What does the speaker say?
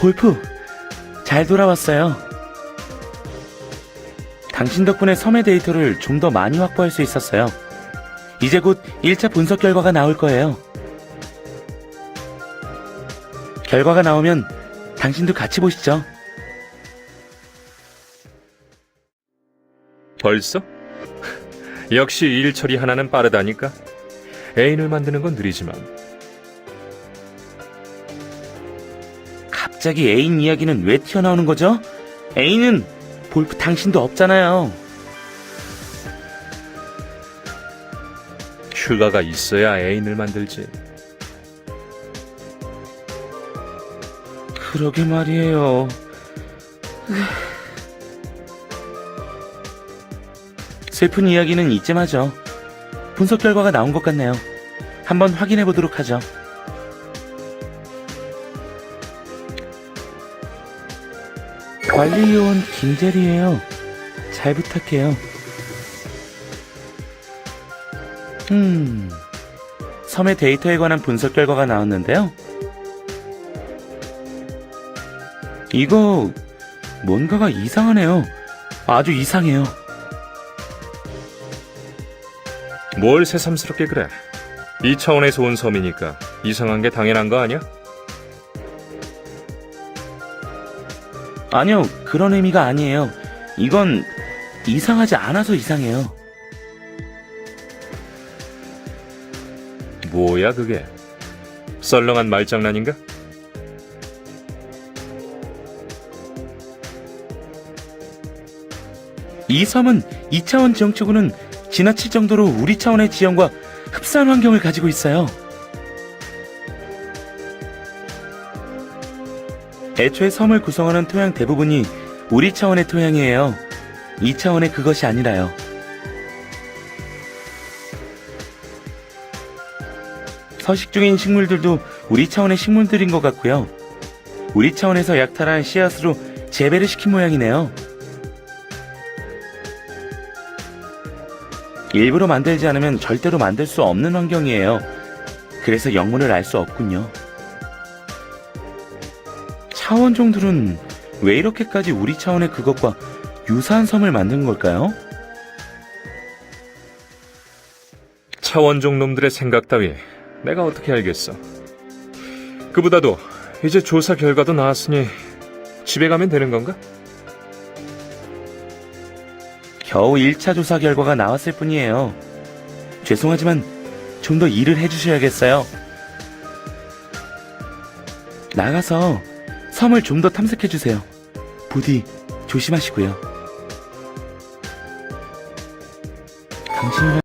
볼프, 잘 돌아왔어요. 당신 덕분에 섬의 데이터를 좀 더 많이 확보할 수 있었어요. 이제 곧 1차 분석 결과가 나올 거예요. 결과가 나오면 당신도 같이 보시죠. 벌써? 역시 일 처리 하나는 빠르다니까. 애인을 만드는 건 느리지만 갑자기 애인 이야기는 왜 튀어나오는 거죠? 애인은 볼프 당신도 없잖아요. 휴가가 있어야 애인을 만들지. 그러게 말이에요. 슬픈 이야기는 이쯤 하죠. 분석 결과가 나온 것 같네요. 한번 확인해 보도록 하죠. 관리요원 김대리예요. 잘 부탁해요. 음, 섬의 데이터에 관한 분석 결과가 나왔는데요. 이거 뭔가가 이상하네요. 아주 이상해요. 뭘 새삼스럽게 그래. 이 차원에서 온 섬이니까 이상한 게 당연한 거 아니야? 아니요, 그런 의미가 아니에요. 이건 이상하지 않아서 이상해요. 뭐야 그게? 썰렁한 말장난인가? 이 섬은 2차원 지형치고는 지나칠 정도로 우리 차원의 지형과 흡사한 환경을 가지고 있어요. 애초에 섬을 구성하는 토양 대부분이 우리 차원의 토양이에요. 2차원의 그것이 아니라요. 서식 중인 식물들도 우리 차원의 식물들인 것 같고요. 우리 차원에서 약탈한 씨앗으로 재배를 시킨 모양이네요. 일부러 만들지 않으면 절대로 만들 수 없는 환경이에요. 그래서 영문을 알 수 없군요. 차원종들은 왜 이렇게까지 우리 차원의 그것과 유사한 섬을 만든 걸까요? 차원종 놈들의 생각 따위 내가 어떻게 알겠어. 그보다도 이제 조사 결과도 나왔으니 집에 가면 되는 건가? 겨우 1차 조사 결과가 나왔을 뿐이에요. 죄송하지만 좀 더 일을 해주셔야겠어요. 나가서 섬을 좀 더 탐색해주세요. 부디 조심하시고요. 당신이랑